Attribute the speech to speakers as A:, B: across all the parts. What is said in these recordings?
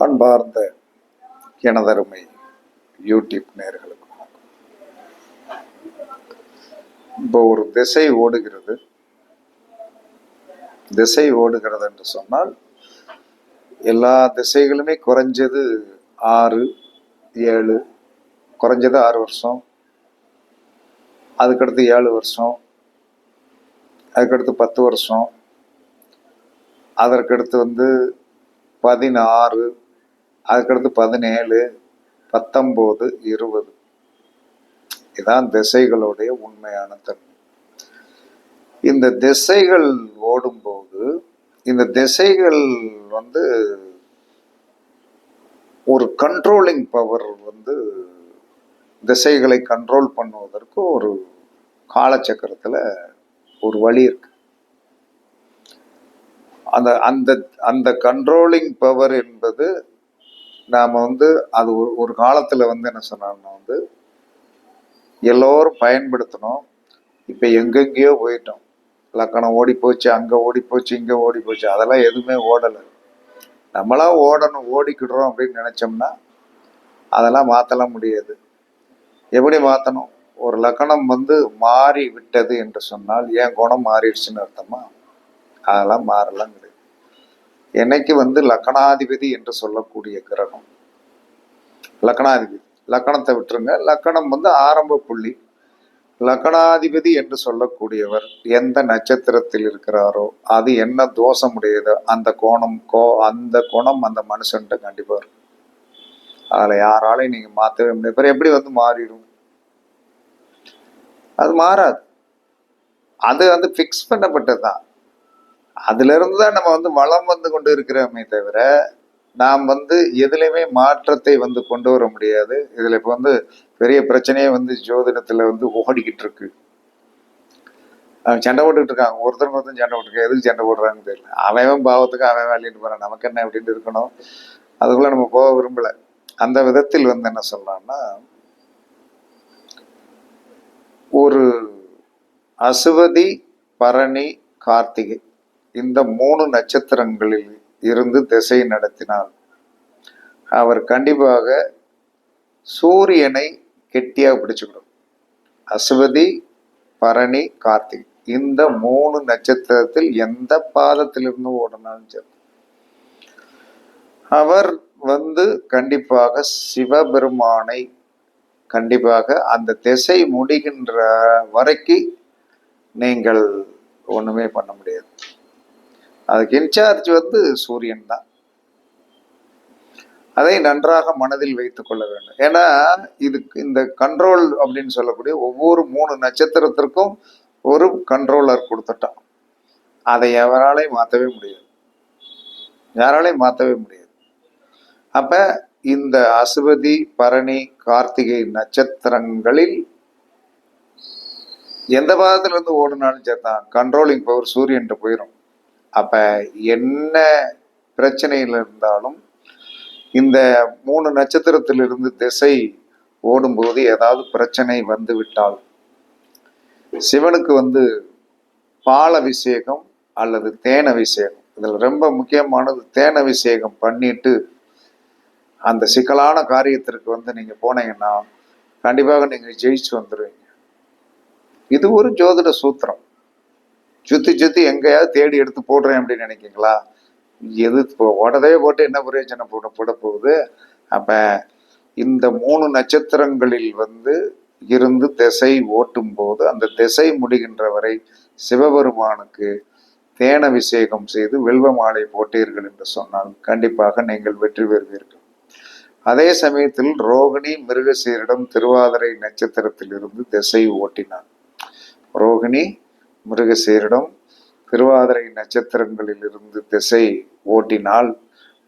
A: அன்பார்ந்த எனதருமை யூடியூப் நேர்களுக்கு இப்போ ஒரு திசை ஓடுகிறது. திசை ஓடுகிறது என்று சொன்னால் எல்லா திசைகளுமே குறைஞ்சது ஆறு ஏழு குறைஞ்சது ஆறு வருஷம் அதுக்கடுத்து ஏழு வருஷம் அதுக்கடுத்து பத்து வருஷம் அதற்கடுத்து வந்து பதினாறு அதுக்கடுத்து பதினேழு பத்தொம்போது இருபது. இதான் திசைகளுடைய உண்மையான தன்மை. இந்த திசைகள் ஓடும்போது இந்த திசைகள் வந்து ஒரு கண்ட்ரோலிங் பவர் வந்து திசைகளை கண்ட்ரோல் பண்ணுவதற்கு ஒரு காலச்சக்கரத்தில் ஒரு வழி இருக்கு. அந்த அந்த அந்த கண்ட்ரோலிங் பவர் என்பது நாம் வந்து அது ஒரு ஒரு காலத்தில் வந்து என்ன சொன்னாங்கன்னா வந்து எல்லோரும் பயன்படுத்தணும். இப்போ எங்கெங்கேயோ போயிட்டோம். லக்கணம் ஓடி போச்சு அங்கே ஓடி போச்சு இங்கே ஓடி போச்சு அதெல்லாம் எதுவுமே ஓடலை. நம்மளா ஓடணும் ஓடிக்கிடுறோம் அப்படின்னு நினச்சோம்னா அதெல்லாம் மாற்றலாம் முடியாது. எப்படி மாற்றணும் ஒரு லக்கணம் வந்து மாறி விட்டது என்று சொன்னால் ஏன் குணம் மாறிடுச்சுன்னு அர்த்தமா? அதெல்லாம் மாறலாம் கிடையாது என்னைக்கு வந்து லக்கணாதிபதி என்று சொல்லக்கூடிய கிரகம். லக்கணாதிபதி. லக்கணத்தை விட்டுருங்க. லக்கணம் வந்து ஆரம்ப புள்ளி. லக்கணாதிபதி என்று சொல்லக்கூடியவர் எந்த நட்சத்திரத்தில் இருக்கிறாரோ அது என்ன தோஷமுடையதோ அந்த கோணம் கோ அந்த குணம் அந்த மனுஷன்ட்ட கண்டிப்பாக இருக்கும். அதில் யாராலையும் நீங்கள் மாற்றவே முடியாது. பிறகு எப்படி வந்து மாறிடும்? அது மாறாது. அது வந்து ஃபிக்ஸ் பண்ணப்பட்டது தான் அதுலேருந்து தான் நம்ம வந்து வளம் வந்து கொண்டு இருக்கிறோமே தவிர நாம் வந்து எதுலையுமே மாற்றத்தை வந்து கொண்டு வர முடியாது. இதுல இப்போ வந்து பெரிய பிரச்சனையே வந்து ஜோதிடத்துல வந்து ஓடிக்கிட்டு இருக்கு சண்டை போட்டுக்கிட்டு இருக்காங்க ஒருத்தர் ஒருத்தன் சண்டை போட்டுருக்க எதுக்கு சண்டை போடுறாங்கன்னு தெரியல. அவன் பாவத்துக்கு அவன் வேலையிட்டு போறான். நமக்கு என்ன அப்படின்ட்டு இருக்கணும். அதுக்குள்ள நம்ம போக விரும்பல. அந்த விதத்தில் வந்து என்ன சொல்லலாம்னா ஒரு அசுவதி பரணி கார்த்திகை. இந்த மூணு நட்சத்திரங்களில் இருந்து திசை நடத்தினார். அவர் கண்டிப்பாக சூரியனை கெட்டியாக பிடிச்சுக்கிடும். அஸ்வதி பரணி கார்த்திக் இந்த மூணு நட்சத்திரத்தில் எந்த பாதத்திலிருந்து ஓடினாலும் சரி. அவர் வந்து கண்டிப்பாக சிவபெருமானை கண்டிப்பாக அந்த திசை முடிகின்ற வரைக்கும் நீங்கள் ஒன்றுமே பண்ண முடியாது. அதுக்கு இன்சார்ஜ் வந்து சூரியன் தான். அதை நன்றாக மனதில் வைத்துக் கொள்ள வேண்டும். ஏன்னா இதுக்கு இந்த கண்ட்ரோல் அப்படின்னு சொல்லக்கூடிய ஒவ்வொரு மூணு நட்சத்திரத்திற்கும் ஒரு கண்ட்ரோலர் கொடுத்துட்டான். அதை எவராலையும் மாற்றவே முடியாது. யாராலையும் மாற்றவே முடியாது. அப்ப இந்த அசுவதி பரணி கார்த்திகை நட்சத்திரங்களில் எந்த பாதத்துல இருந்து ஓடினாலும் சேர்த்தான் கண்ட்ரோலிங் பவர் சூரியன்ட்டு போயிடும் அப்ப என்ன பிரச்சனையில் இருந்தாலும் இந்த மூணு நட்சத்திரத்திலிருந்து திசை ஓடும்போது ஏதாவது பிரச்சனை வந்து விட்டால் சிவனுக்கு வந்து பால் அபிஷேகம் அல்லது தேன் அபிஷேகம். இதில் ரொம்ப முக்கியமானது தேன் அபிஷேகம் பண்ணிட்டு அந்த சிக்கலான காரியத்திற்கு வந்து நீங்க போனீங்கன்னா கண்டிப்பாக நீங்க ஜெயிச்சு வந்துடுவீங்க இது ஒரு ஜோதிட சூத்திரம். சுத்தி சுத்தி எங்கேயாவது தேடி எடுத்து போடுறேன் அப்படின்னு நினைக்கிங்களா எது இப்போ உடனே போட்டு என்ன பிரயோஜனம் போட போட போகுது? அப்ப இந்த மூணு நட்சத்திரங்களில் வந்து இருந்து திசை ஓட்டும் போது அந்த திசை முடிகின்ற வரை சிவபெருமானுக்கு தேன் அபிஷேகம் செய்து வெல்வ மாலை போட்டீர்கள் என்று சொன்னால் கண்டிப்பாக நீங்கள் வெற்றி பெறுவீர்கள். அதே சமயத்தில் ரோகிணி மிருகசீரிடம் திருவாதிரை நட்சத்திரத்தில் இருந்து திசை ஓட்டினான். ரோகிணி மிருகசீரிடம் திருவாதிரை நட்சத்திரங்களில் இருந்து திசை ஓட்டினால்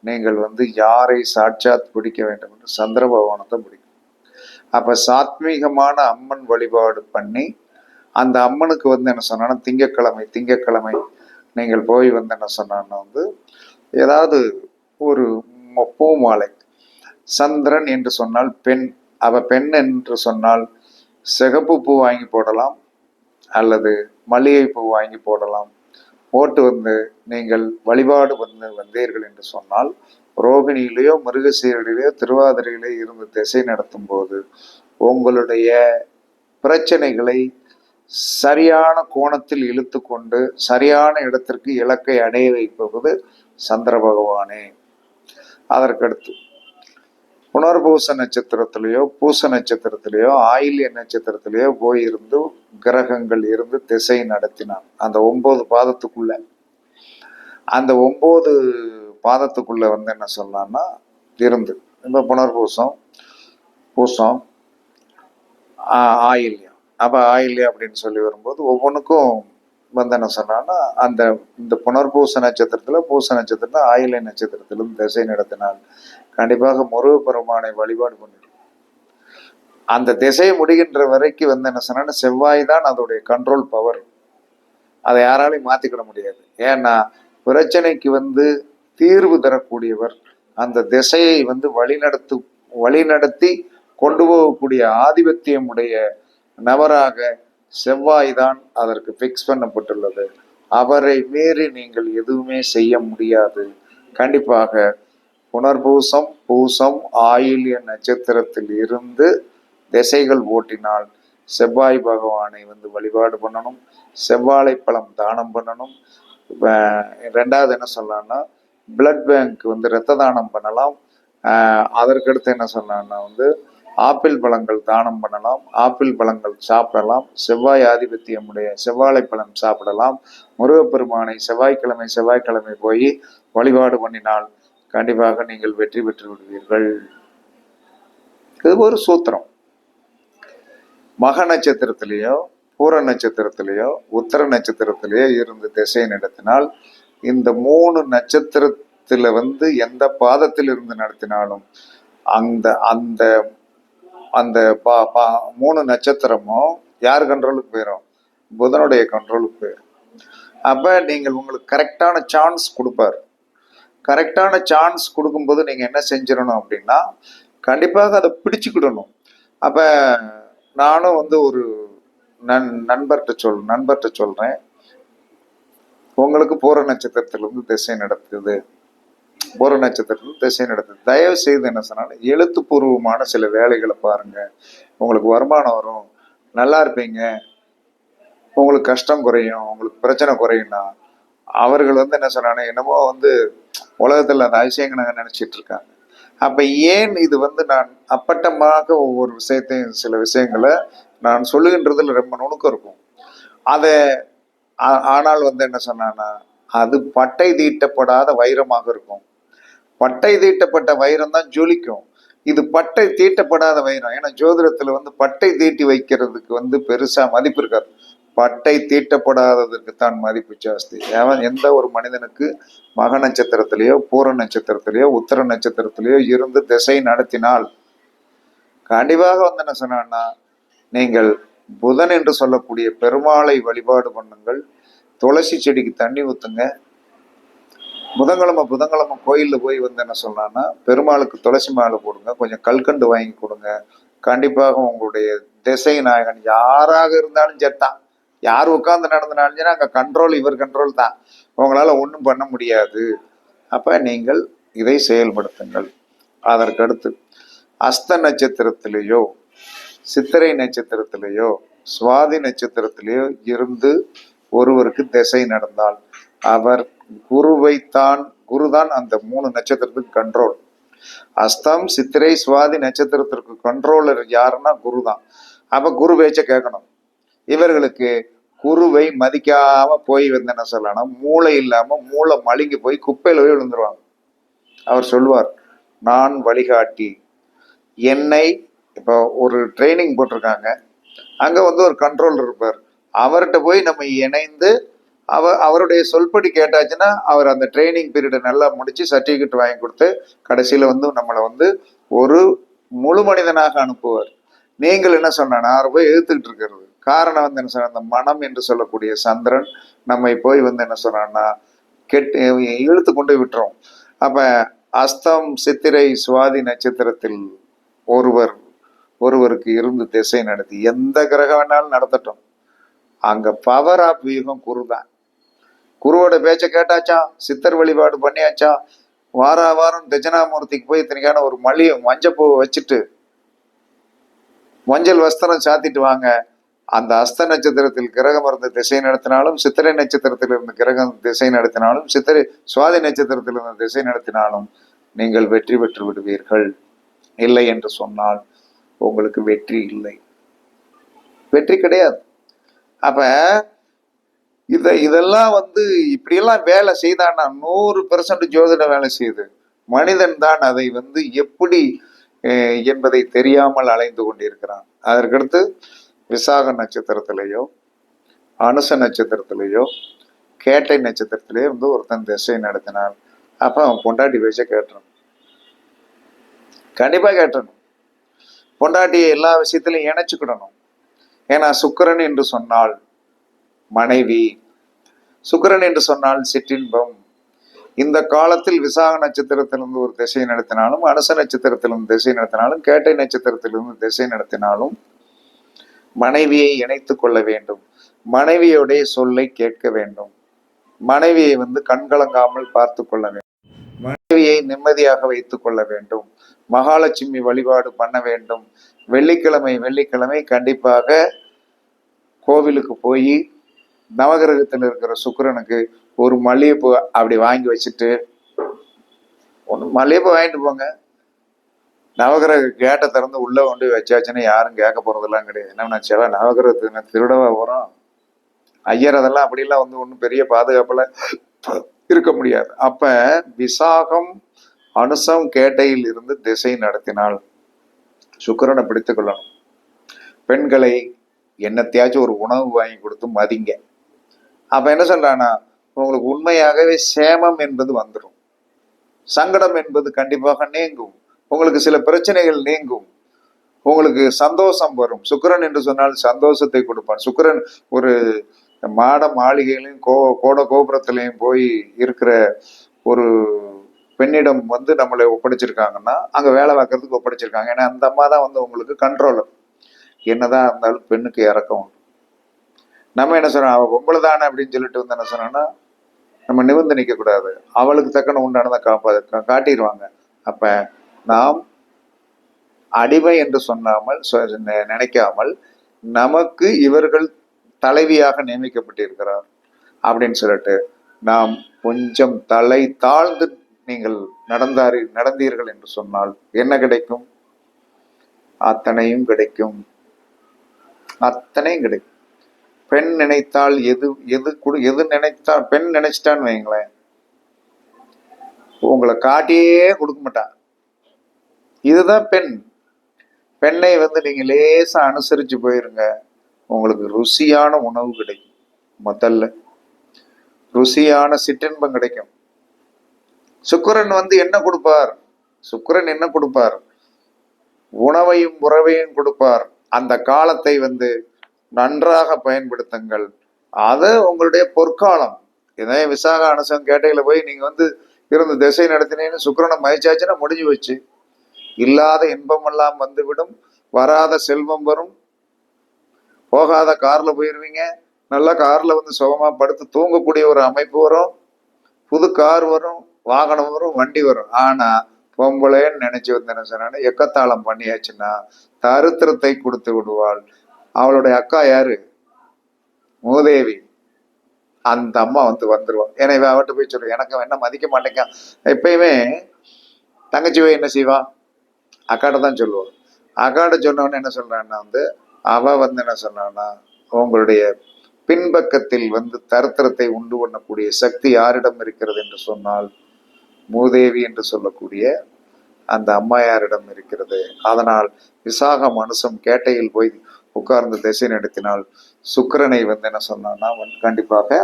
A: நீங்கள் வந்து யாரை சாட்சாத் பிடிக்க வேண்டும் என்று சந்திர பகவானத்தை பிடிக்கும். அப்ப சாத்மீகமான அம்மன் வழிபாடு பண்ணி அந்த அம்மனுக்கு வந்து என்ன சொன்னா திங்கக்கிழமை திங்கக்கிழமை நீங்கள் போய் வந்து என்ன சொன்னா வந்து ஏதாவது ஒரு பூ மாலை சந்திரன் என்று சொன்னால் பெண். அவ பெண் என்று சொன்னால் சிகப்பு பூ வாங்கி போடலாம் அல்லது மல்லிகைப்பூ வாங்கி போடலாம். போட்டு வந்து நீங்கள் வழிபாடு வந்து வந்தீர்கள் என்று சொன்னால் ரோகிணியிலேயோ மிருகசீரடியிலேயோ திருவாதிரையிலே இருந்து திசை நடத்தும் போது உங்களுடைய பிரச்சனைகளை சரியான கோணத்தில் இழுத்து கொண்டு சரியான இடத்திற்கு இலக்கை அடைய வைப்பது சந்திர பகவானே. அதற்கடுத்து புனர்பூச நட்சத்திரத்திலேயோ பூச நட்சத்திரத்திலேயோ ஆயில்ய நட்சத்திரத்திலேயோ போய் இருந்து கிரகங்கள் இருந்து திசை நடத்தினான். அந்த ஒன்பது பாதத்துக்குள்ள. அந்த ஒன்பது பாதத்துக்குள்ள வந்து என்ன சொல்லலாம்னா இருந்து. இப்போ புனர்பூசம் பூசம் ஆ- ஆயில்யம். அப்போ ஆயில்யம் அப்படின்னு சொல்லி வரும்போது ஒவ்வொன்றுக்கும் வந்து என்ன சொன்னான்னா அந்த இந்த புனர்பூச நட்சத்திரத்தில் பூச நட்சத்திரத்தில் ஆயில நட்சத்திரத்திலும் திசை நடத்தினால் கண்டிப்பாக முருகப்பெருமானை வழிபாடு பண்ணிடும் அந்த திசை முடிகின்ற வரைக்கும் வந்து என்ன சொன்னா செவ்வாய் தான் அதோடைய கண்ட்ரோல் பவர் அதை யாராலையும் மாத்திக்கிட முடியாது. ஏன்னா பிரச்சனைக்கு வந்து தீர்வு தரக்கூடியவர் அந்த திசையை வந்து வழிநடத்து வழிநடத்தி கொண்டு போகக்கூடிய ஆதிபத்தியமுடைய நபராக செவ்வாய் தான் அதற்கு ஃபிக்ஸ் பண்ணப்பட்டுள்ளது. அவரை மீறி நீங்கள் எதுவுமே செய்ய முடியாது. கண்டிப்பாக புனர்பூசம் பூசம் ஆயில்ய நட்சத்திரத்தில் இருந்து திசைகள் ஓட்டினால் செவ்வாய் பகவானை வந்து வழிபாடு பண்ணணும். செவ்வாழை பழம் தானம் பண்ணணும். ரெண்டாவது என்ன சொல்லலாம்னா பிளட் பேங்க் வந்து இரத்த தானம் பண்ணலாம். அதற்கடுத்து என்ன சொல்லலாம்னா வந்து ஆப்பிள் பழங்கள் தானம் பண்ணலாம் ஆப்பிள் பழங்கள் சாப்பிடலாம் செவ்வாய் ஆதிபத்தியமுடைய செவ்வாழை பழம் சாப்பிடலாம். முருகப்பெருமானை செவ்வாய்க்கிழமை செவ்வாய்க்கிழமை போய் வழிபாடு பண்ணினால் கண்டிப்பாக நீங்கள் வெற்றி பெற்று விடுவீர்கள். இது ஒரு சூத்திரம். மக நட்சத்திரத்திலேயோ பூர நட்சத்திரத்திலேயோ உத்தர நட்சத்திரத்திலேயோ இருந்து திசை நடத்தினால் இந்த மூணு நட்சத்திரத்துல வந்து எந்த பாதத்தில் இருந்து நடத்தினாலும் அந்த அந்த அந்த பா பா மூணு நட்சத்திரமும் யார் கண்ட்ரோலுக்கு போயிடும் புதனுடைய கண்ட்ரோலுக்கு போயிடும் அப்போ நீங்கள் உங்களுக்கு கரெக்டான சான்ஸ் கொடுப்பார். கரெக்டான சான்ஸ் கொடுக்கும்போது நீங்கள் என்ன செஞ்சிடணும் அப்படின்னா கண்டிப்பாக அதை பிடிச்சுக்கிடணும். அப்போ நானும் வந்து ஒரு நன் நண்பர்கிட்ட சொல் நண்பர்கிட்ட சொல்கிறேன் உங்களுக்கு போகிற நட்சத்திரத்திலிருந்து திசை நடத்துது. பூர நட்சத்திரத்தில் திசை நடத்துது தயவு செய்து என்ன சொன்னாலும் எழுத்துப்பூர்வமான சில வேலைகளை பாருங்க. உங்களுக்கு வருமானம் வரும். நல்லா இருப்பீங்க. உங்களுக்கு கஷ்டம் குறையும். உங்களுக்கு பிரச்சனை குறையும்னா அவர்கள் வந்து என்ன சொன்னாங்க என்னமோ வந்து உலகத்தில் அந்த அதிசயங்களை நினச்சிட்டு இருக்காங்க. அப்போ ஏன் இது வந்து நான் அப்பட்டமாக ஒவ்வொரு விஷயத்தையும் சில விஷயங்களை நான் சொல்லுகின்றதில் ரொம்ப நுணுக்கம் இருக்கும். அதை ஆனால் வந்து என்ன சொன்னான்னா அது பட்டை தீட்டப்படாத வைரமாக இருக்கும். பட்டை தீட்டப்பட்ட வைரம் தான் ஜொலிக்கும். இது பட்டை தீட்டப்படாத வைரம். ஏன்னா ஜோதிடத்துல வந்து பட்டை தீட்டி வைக்கிறதுக்கு வந்து பெருசா மதிப்பு இருக்காது. பட்டை தீட்டப்படாததற்கு தான் மதிப்பு ஜாஸ்தி. ஏன்? எந்த ஒரு மனிதனுக்கு மக நட்சத்திரத்திலேயோ பூர நட்சத்திரத்திலேயோ உத்தர நட்சத்திரத்திலேயோ இருந்து திசை நடத்தினால் கண்டிப்பாக வந்து என்ன சொன்னான்னா நீங்கள் புதன் என்று சொல்லக்கூடிய பெருமாளை வழிபாடு பண்ணுங்கள். துளசி செடிக்கு தண்ணி ஊற்றுங்க புதன்கிழமை புதன்கிழமை கோயிலில் போய் வந்து என்ன சொல்லலாம்னா பெருமாளுக்கு துளசி மாலை போடுங்க கொஞ்சம் கல்கண்டு வாங்கி கொடுங்க. கண்டிப்பாக உங்களுடைய திசை நாயகன் யாராக இருந்தாலும் செத்தான் யார் உட்காந்து நடந்தனாலும் அங்கே கண்ட்ரோல் இவர் கண்ட்ரோல் தான். உங்களால் ஒன்றும் பண்ண முடியாது. அப்போ நீங்கள் இதை செயல்படுத்துங்கள். அதற்கடுத்து அஸ்த நட்சத்திரத்திலேயோ சித்திரை நட்சத்திரத்திலேயோ சுவாதி நட்சத்திரத்திலேயோ இருந்து ஒருவருக்கு திசை நடந்தால் அவர் குருவைத்தான் குருதான் அந்த மூணு நட்சத்திரத்துக்கு கண்ட்ரோல் அஸ்தம் சித்திரை சுவாதி நட்சத்திரத்திற்கு கண்ட்ரோலர் யாருன்னா குரு தான் அப்ப குரு பேச்ச கேட்கணும். இவர்களுக்கு குருவை மதிக்காம போய் வந்து என்ன சொல்லணும் மூளை இல்லாம மூளை மழுங்கி போய் குப்பையில போய் விழுந்துருவாங்க. அவர் சொல்லுவார் நான் வழிகாட்டி. என்னை இப்போ ஒரு ட்ரைனிங் போட்டிருக்காங்க. அங்க வந்து ஒரு கண்ட்ரோலர் இருப்பார். அவர்கிட்ட போய் நம்ம இணைந்து அவ அவருடைய சொல்படி கேட்டாச்சுன்னா அவர் அந்த ட்ரைனிங் பீரியடை நல்லா முடிச்சு சர்டிஃபிகேட் வாங்கி கொடுத்து கடைசியில் வந்து நம்மளை வந்து ஒரு முழு மனிதனாக அனுப்புவார். நீங்கள் என்ன சொன்னா அவரை போய் எதிர்த்துக்கிட்டு இருக்கிறது. காரணம் வந்து என்ன சொன்ன அந்த மனம் என்று சொல்லக்கூடிய சந்திரன் நம்மை போய் வந்து என்ன சொன்னான்னா கெட்டு இழுத்து கொண்டு விட்டுரும். அப்ப அஸ்தம் சித்திரை சுவாதி நட்சத்திரத்தில் ஒருவர் ஒருவருக்கு இருந்து திசை நடத்தி எந்த கிரகம் வேணாலும் நடத்தட்டும். அங்க பவர் ஆஃப் வியூகம் குரு தான் குருவோட பேச்சை கேட்டாச்சா சித்தர் வழிபாடு பண்ணியாச்சா வார வாரம் தட்சிணாமூர்த்திக்கு போய் இத்தனைக்கான ஒரு மல்லிகை மஞ்சப்பூ வச்சுட்டு மஞ்சள் வஸ்திரம் சாத்திட்டு வாங்க. அந்த அஸ்த நட்சத்திரத்தில் கிரகம் இருந்து திசை நடத்தினாலும் சித்திரை நட்சத்திரத்தில் இருந்து கிரகம் திசை நடத்தினாலும் சித்திரை சுவாதி நட்சத்திரத்தில் இருந்து திசை நடத்தினாலும் நீங்கள் வெற்றி பெற்று விடுவீர்கள். இல்லை என்று சொன்னால் உங்களுக்கு வெற்றி இல்லை. வெற்றி கிடையாது. அப்ப இதை இதெல்லாம் வந்து இப்படியெல்லாம் வேலை செய்தான்னா நூறு பெர்சன்ட் ஜோதிட வேலை செய்யுது. மனிதன் தான் அதை வந்து எப்படி என்பதை தெரியாமல் அலைந்து கொண்டிருக்கிறான். அதற்கடுத்து விசாக நட்சத்திரத்திலேயோ அனுச நட்சத்திரத்திலேயோ கேட்டை நட்சத்திரத்திலேயோ வந்து ஒருத்தன் திசை நடத்தினான். அப்ப அவன் பொண்டாட்டி பேச்ச கேட்டணும் கண்டிப்பா கேட்டணும் பொண்டாட்டியை எல்லா விஷயத்திலையும் இணைச்சுக்கிடணும். ஏன்னா சுக்கிரன் என்று சொன்னால் மனைவி. சுக்கிரன் என்று சொன்னால் சிற்றின்பம். இந்த காலத்தில் விசாக நட்சத்திரத்திலிருந்து ஒரு திசை நடத்தினாலும் அனுச நட்சத்திரத்திலிருந்து திசை நடத்தினாலும் கேட்டை நட்சத்திரத்திலிருந்து திசை நடத்தினாலும் மனைவியை இணைத்து கொள்ள வேண்டும். மனைவியுடைய சொல்லை கேட்க வேண்டும். மனைவியை வந்து கண்கலங்காமல் பார்த்து கொள்ள வேண்டும். மனைவியை நிம்மதியாக வைத்துக் கொள்ள வேண்டும். மகாலட்சுமி வழிபாடு பண்ண வேண்டும். வெள்ளிக்கிழமை வெள்ளிக்கிழமை கண்டிப்பாக கோவிலுக்கு போய் நவகிரகத்தில் இருக்கிற சுக்கரனுக்கு ஒரு மல்லிகைப்பூ அப்படி வாங்கி வச்சுட்டு ஒன்று மல்லிகைப்பூ வாங்கிட்டு போங்க. நவகிரக கேட்டை திறந்து உள்ளே கொண்டு போய் வச்சாச்சுன்னா யாரும் கேட்க போகிறதெல்லாம் கிடையாது. என்ன சில நவகிரகத்துக்கு திருடவா வரும் ஐயர் அதெல்லாம் அப்படிலாம் வந்து ஒன்றும் பெரிய பாதுகாப்பில் இருக்க முடியாது. அப்போ விசாகம் அனுசம் கேட்டையில் இருந்து திசை நடத்தினால் சுக்கிரனை பிடித்து கொள்ளணும். பெண்களை என்னத்தையாச்சும் ஒரு உணவு வாங்கி கொடுத்து மதிங்க. அப்ப என்ன சொல்கிறான்னா உங்களுக்கு உண்மையாகவே சேமம் என்பது வந்துடும் சங்கடம் என்பது கண்டிப்பாக நீங்கும். உங்களுக்கு சில பிரச்சனைகள் நீங்கும். உங்களுக்கு சந்தோஷம் வரும். சுக்கரன் என்று சொன்னால் சந்தோஷத்தை கொடுப்பான். சுக்கிரன் ஒரு மாட மாளிகையிலையும் கோ கோட கோபுரத்திலையும் போய் இருக்கிற ஒரு பெண்ணிடம் வந்து நம்மளை ஒப்படைச்சிருக்காங்கன்னா அங்கே வேலை பார்க்கறதுக்கு ஒப்படைச்சிருக்காங்க. ஏன்னா அந்த அம்மா தான் வந்து உங்களுக்கு கண்ட்ரோலர் என்னதான் இருந்தாலும் பெண்ணுக்கு இறக்கம் உண்டு. நம்ம என்ன சொல்றோம் அவ பொம்பளை தானே அப்படின்னு சொல்லிட்டு வந்து என்ன சொன்னோன்னா நம்ம நிமிர்ந்து நிற்கக்கூடாது அவளுக்கு தக்கன உண்டானதை காப்பா காட்டிடுவாங்க அப்ப நாம் அடிமை என்று சொன்னாமல் நினைக்காமல் நமக்கு இவர்கள் தலைவியாக நியமிக்கப்பட்டிருக்கிறார் அப்படின்னு சொல்லிட்டு நாம் கொஞ்சம் தலை தாழ்ந்து நீங்கள் நடந்தாரி நடந்தீர்கள் என்று சொன்னால் என்ன கிடைக்கும்? அத்தனையும் கிடைக்கும். அத்தனையும் கிடைக்கும். பெண் நினைத்தால் எது எது கொடு எது நினைத்தா பெண் நினைச்சிட்டான்னு வைங்களேன் உங்களை காட்டியே கொடுக்க மாட்டான் இதுதான் பெண். பெண்ணை வந்து நீங்க லேசா அனுசரிச்சு போயிருங்க. உங்களுக்கு ருசியான உணவு கிடைக்கும். முதல்ல. ருசியான சிற்றின்பம் கிடைக்கும். சுக்கிரன் வந்து என்ன கொடுப்பார்? சுக்கிரன் என்ன கொடுப்பார்? உணவையும் உறவையும் கொடுப்பார். அந்த காலத்தை வந்து நன்றாக பயன்படுத்துங்கள். அது உங்களுடைய பொற்காலம். இதே விசாக அனுசம் கேட்டையில் போய் நீங்கள் வந்து இருந்து திசை நடத்தினேன்னு சுக்கரனை மதிச்சாச்சுன்னா முடிஞ்சு வச்சு இல்லாத இன்பமெல்லாம் வந்துவிடும். வராத செல்வம் வரும். போகாத காரில் போயிடுவீங்க நல்லா காரில் வந்து சுகமாக படுத்து தூங்கக்கூடிய ஒரு அமைப்பு வரும். புது கார் வரும் வாகனம் வரும் வண்டி வரும். ஆனால் பொம்பளைன்னு நினச்சி வந்து என்ன சொன்னா எக்கத்தாளம் பண்ணியாச்சுன்னா தரித்திரத்தை கொடுத்து விடுவாள். அவளுடைய அக்கா யாரு? மூதேவி. அந்த அம்மா வந்து வந்துடுவான் ஏன்னா இவ அவட்ட போய் சொல்லுவேன் எனக்கு என்ன மதிக்க மாட்டேங்க. எப்பயுமே தங்கச்சி போய் என்ன செய்வா? அக்காட்ட தான் சொல்லுவோம் அக்காட்ட சொன்னவொடனே என்ன சொல்றான்னா வந்து அவ வந்து என்ன சொன்னான்னா உங்களுடைய பின்பக்கத்தில் வந்து தருத்திரத்தை உண்டு பண்ணக்கூடிய சக்தி யாரிடம் இருக்கிறது? என்று சொன்னால் மூதேவி என்று சொல்லக்கூடிய அந்த அம்மையாரிடம் இருக்கிறது? அதனால் விசாக மனுஷம் கேட்டையில் போய் உட்கார்ந்து திசை நடத்தினால் சுக்கிரனை வந்து என்ன சொன்னான்னா கண்டிப்பாக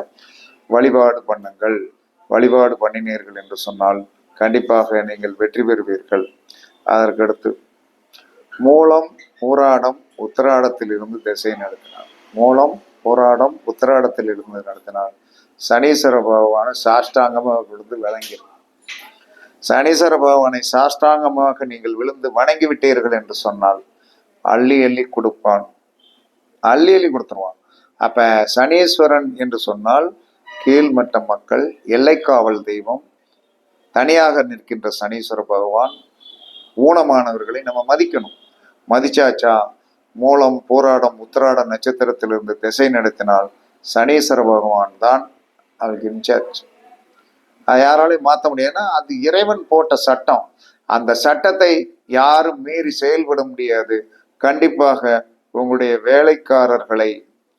A: வழிபாடு பண்ணுங்கள். வழிபாடு பண்ணினீர்கள் என்று சொன்னால் கண்டிப்பாக நீங்கள் வெற்றி பெறுவீர்கள். அதற்கடுத்து மூலம் ஊராடம் உத்தராடத்தில் இருந்து திசை நடத்தினார். மூலம் போராடம் உத்தராடத்தில் இருந்து நடத்தினார் சனீஸ்வர பகவான சாஷ்டாங்கமாக விழுந்து விளங்கினார். சனீஸ்வர பகவானை சாஷ்டாங்கமாக நீங்கள் விழுந்து வணங்கி விட்டீர்கள் என்று சொன்னால் அள்ளி அள்ளி கொடுப்பான். அள்ளி அள்ளி கொடுத்துருவான் அப்ப சனீஸ்வரன் என்று சொன்னால் கீழ்மட்ட மக்கள் எல்லைக்காவல் தெய்வம் தனியாக நிற்கின்ற சனீஸ்வர பகவான் ஊனமானவர்களை நம்ம மதிக்கணும். மதிச்சாச்சா? மூலம் போராடம் உத்திராட நட்சத்திரத்திலிருந்து திசை நடத்தினால் சனீஸ்வர பகவான் தான் அவருக்கு இன்சார்ஜ். அது யாராலையும் மாற்ற முடியாதுன்னா அது இறைவன் போட்ட சட்டம். அந்த சட்டத்தை யாரும் மீறி செயல்பட முடியாது. கண்டிப்பாக உங்களுடைய வேலைக்காரர்களை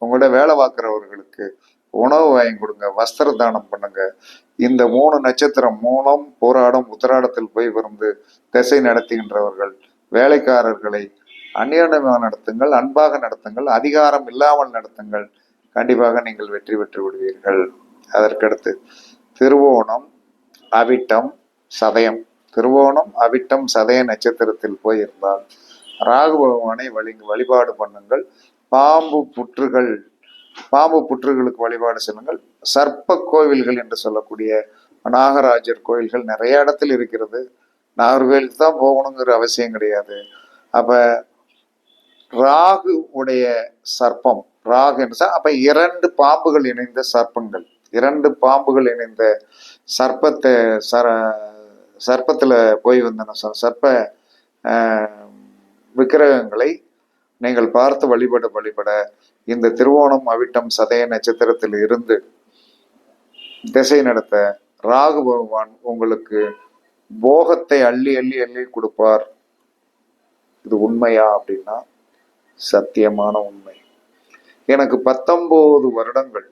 A: உங்களோட வேலை பார்க்குறவர்களுக்கு உணவு வாங்கி கொடுங்க வஸ்திர தானம் பண்ணுங்க. இந்த மூணு நட்சத்திரம் மூலம் போராடம் உத்திராடத்தில் போய் வந்து திசை நடத்துகின்றவர்கள் வேலைக்காரர்களை அந்நியமாக நடத்துங்கள் அன்பாக நடத்துங்கள் அதிகாரம் இல்லாமல் நடத்துங்கள். கண்டிப்பாக நீங்கள் வெற்றி பெற்று விடுவீர்கள். அதற்கடுத்து திருவோணம் அவிட்டம் சதயம். திருவோணம் அவிட்டம் சதய நட்சத்திரத்தில் போய் இருந்தால் ராகு பகவானை வழி வழிபாடு பண்ணுங்கள். பாம்பு புற்றுகள் பாம்பு புற்றுகளுக்கு வழிபாடு செல்லுங்கள் சர்ப்ப கோவில்கள் என்று சொல்லக்கூடிய நாகராஜர் கோயில்கள் நிறைய இடத்துல இருக்கிறது. நாகர்கோயில் தான் போகணுங்கிற அவசியம் கிடையாது. அப்ப ராகு உடைய சர்ப்பம் ராகு என்று அப்ப இரண்டு பாம்புகள் இணைந்த சர்ப்பங்கள் இரண்டு பாம்புகள் இணைந்த சர்ப்பத்தை சர சர்ப்பத்துல போய் வந்தன சர்ப்ப விக்கிரகங்களை நீங்கள் பார்த்து வழிபட வழிபட இந்த திருவோணம் அவிட்டம் சதய நட்சத்திரத்தில் இருந்து திசை நடத்த ராகு பகவான் உங்களுக்கு போகத்தை அள்ளி அள்ளி அள்ளி கொடுப்பார். இது உண்மையா அப்படின்னா சத்தியமான உண்மை. எனக்கு பத்தொன்பது வருடங்கள்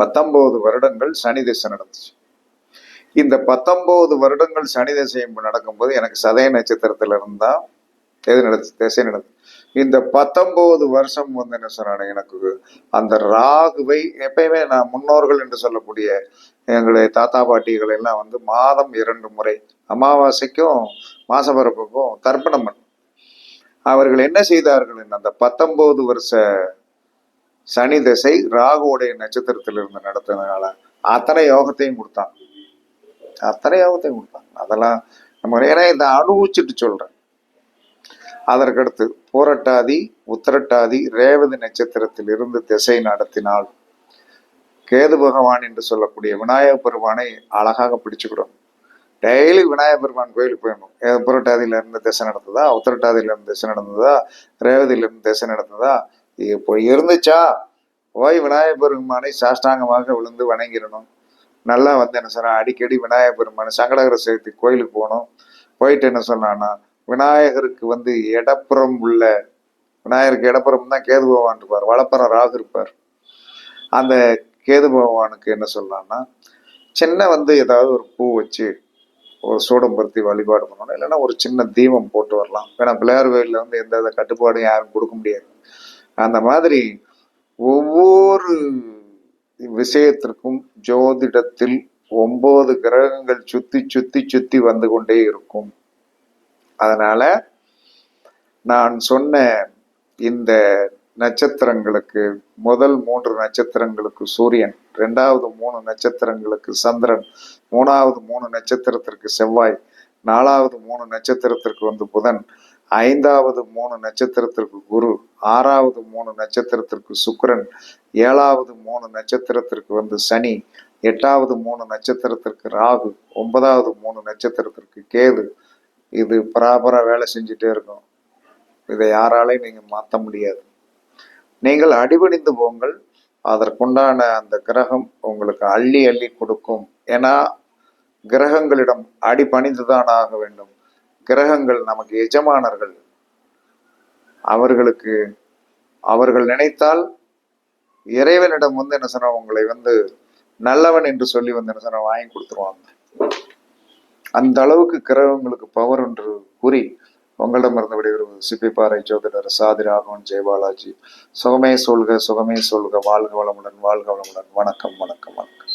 A: பத்தொன்பது வருடங்கள் சனி திசை நடந்துச்சு. இந்த பத்தொன்பது வருடங்கள் சனி திசை நடக்கும்போது எனக்கு சதய நட்சத்திரத்துல இருந்தால் எது நடந்து திசை நடந்து இந்த பத்தொன்பது வருஷம் வந்து என்ன சொன்னாங்க எனக்கு அந்த ராகுவை எப்பயுமே நான் முன்னோர்கள் என்று சொல்லக்கூடிய எங்களுடைய தாத்தா பாட்டிகள் எல்லாம் வந்து மாதம் இரண்டு முறை அமாவாசைக்கும் மாசப்பிறப்புக்கும் தர்ப்பணம் பண்ணும் அவர்கள் என்ன செய்தார்கள் அந்த பத்தொன்பது வருஷ சனி திசை ராகுவுடைய நட்சத்திரத்தில் இருந்து அத்தனை யோகத்தையும் கொடுத்தான். அத்தனை யோகத்தையும் கொடுத்தான். அதெல்லாம் நம்ம ஏன்னா இதை அனுபவிச்சுட்டு சொல்றேன். அதற்கடுத்து பூரட்டாதி உத்திரட்டாதி ரேவதி நட்சத்திரத்தில் இருந்து திசை நடத்தினால் கேது பகவான் என்று சொல்லக்கூடிய விநாயகப் பெருமானை அழகாக பிடிச்சுக்கிறோம். டெய்லி விநாயகர் பெருமான் கோயிலுக்கு போயிடணும். புரட்டாதியில இருந்து திசை நடந்ததா? உத்திரட்டாதியில இருந்து திசை நடந்ததா? ரேவதியில இருந்து திசை நடந்ததா? இப்போ இருந்துச்சா? போய் விநாயகர் பெருமானை சாஷ்டாங்கமாக விழுந்து வணங்கிடணும். நல்லா வந்து என்ன சொன்னா அடிக்கடி விநாயகர் பெருமான் சங்கடகர சதுர்த்தி கோயிலுக்கு போகணும். போயிட்டு என்ன சொன்னான்னா விநாயகருக்கு வந்து இடப்புறம் உள்ள விநாயகருக்கு இடப்புறம் தான் கேது பகவான் இருப்பார் வலப்புறம் ராகு இருப்பார். அந்த கேது பகவானுக்கு என்ன சொல்லலாம்னா சின்ன வந்து ஏதாவது ஒரு பூ வச்சு ஒரு சூடம்பருத்தி வழிபாடு பண்ணணும். இல்லைன்னா ஒரு சின்ன தீபம் போட்டு வரலாம். ஏன்னா பிள்ளையார் கோயிலில் வந்து எந்த வித கட்டுப்பாடும் யாரும் கொடுக்க முடியாது. அந்த மாதிரி ஒவ்வொரு விஷயத்திற்கும் ஜோதிடத்தில் ஒன்பது கிரகங்கள் சுத்தி சுத்தி சுத்தி வந்து கொண்டே இருக்கும். அதனால் நான் சொன்ன இந்த நட்சத்திரங்களுக்கு முதல் மூன்று நட்சத்திரங்களுக்கு சூரியன் ரெண்டாவது மூணு நட்சத்திரங்களுக்கு சந்திரன் மூணாவது மூணு நட்சத்திரத்திற்கு செவ்வாய் நாலாவது மூணு நட்சத்திரத்திற்கு வந்து புதன் ஐந்தாவது மூணு நட்சத்திரத்திற்கு குரு ஆறாவது மூணு நட்சத்திரத்திற்கு சுக்கரன் ஏழாவது மூணு நட்சத்திரத்திற்கு வந்து சனி எட்டாவது மூணு நட்சத்திரத்திற்கு ராகு ஒன்பதாவது மூணு நட்சத்திரத்திற்கு கேது இது ப்ராப்பராக வேலை செஞ்சுட்டே இருக்கும் இதை யாராலையும் நீங்கள் மாற்ற முடியாது. நீங்கள் அடிபணிந்து போங்கள். அதற்குண்டான அந்த கிரகம் உங்களுக்கு அள்ளி அள்ளி கொடுக்கும். ஏன்னா கிரகங்களிடம் அடிபணிந்துதான் ஆக வேண்டும். கிரகங்கள் நமக்கு எஜமானர்கள். அவர்களுக்கு அவர்கள் நினைத்தால் இறைவனிடம் வந்து என்ன சொன்னா உங்களை வந்து நல்லவன் என்று சொல்லி வந்து என்ன சொன்ன வாங்கி கொடுத்துருவாங்க. அந்த அளவுக்கு கிரகங்களுக்கு பவர் என்று கூறி உங்களிடமிருந்து விடைபெறுவது சிப்பிப்பாறை ஜோதிடர் சாதி ராகவன் ஜெயபாலாஜி சுகமே சொல்க சுகமே சொல்க. வாழ்க வளமுடன் வாழ்க வளமுடன். வணக்கம் வணக்கம் வணக்கம்.